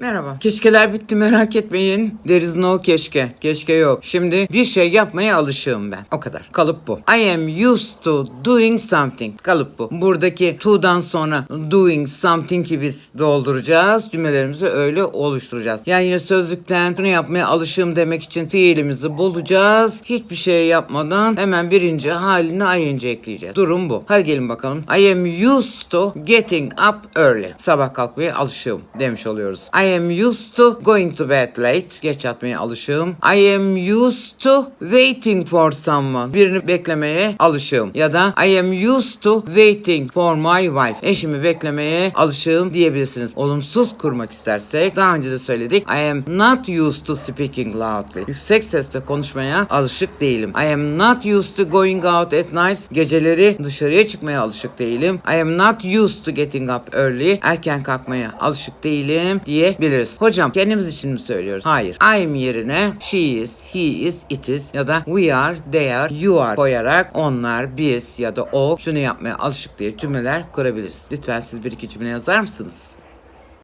Merhaba. Keşkeler bitti merak etmeyin. There is no keşke. Keşke yok. Şimdi bir şey yapmaya alışığım ben. O kadar. Kalıp bu. I am used to doing something. Kalıp bu. Buradaki to'dan sonra doing something'i biz dolduracağız. Cümlelerimizi öyle oluşturacağız. Yani yine sözlükten şunu yapmaya alışığım demek için fiilimizi bulacağız. Hiçbir şey yapmadan hemen birinci haline ing ekleyeceğiz. Durum bu. Hadi gelin bakalım. I am used to getting up early. Sabah kalkmaya alışığım demiş oluyoruz. I am used to going to bed late. Geç yatmaya alışığım. I am used to waiting for someone. Birini beklemeye alışığım. Ya da I am used to waiting for my wife. Eşimi beklemeye alışığım diyebilirsiniz. Olumsuz kurmak istersek daha önce de söyledik. I am not used to speaking loudly. Yüksek sesle konuşmaya alışık değilim. I am not used to going out at night. Geceleri dışarıya çıkmaya alışık değilim. I am not used to getting up early. Erken kalkmaya alışık değilim diyebiliriz. Hocam kendimiz için mi söylüyoruz? Hayır. I'm yerine she is, he is, it is ya da we are, they are, you are koyarak onlar, biz ya da o şunu yapmaya alışık diye cümleler kurabiliriz. Lütfen siz bir iki cümle yazar mısınız?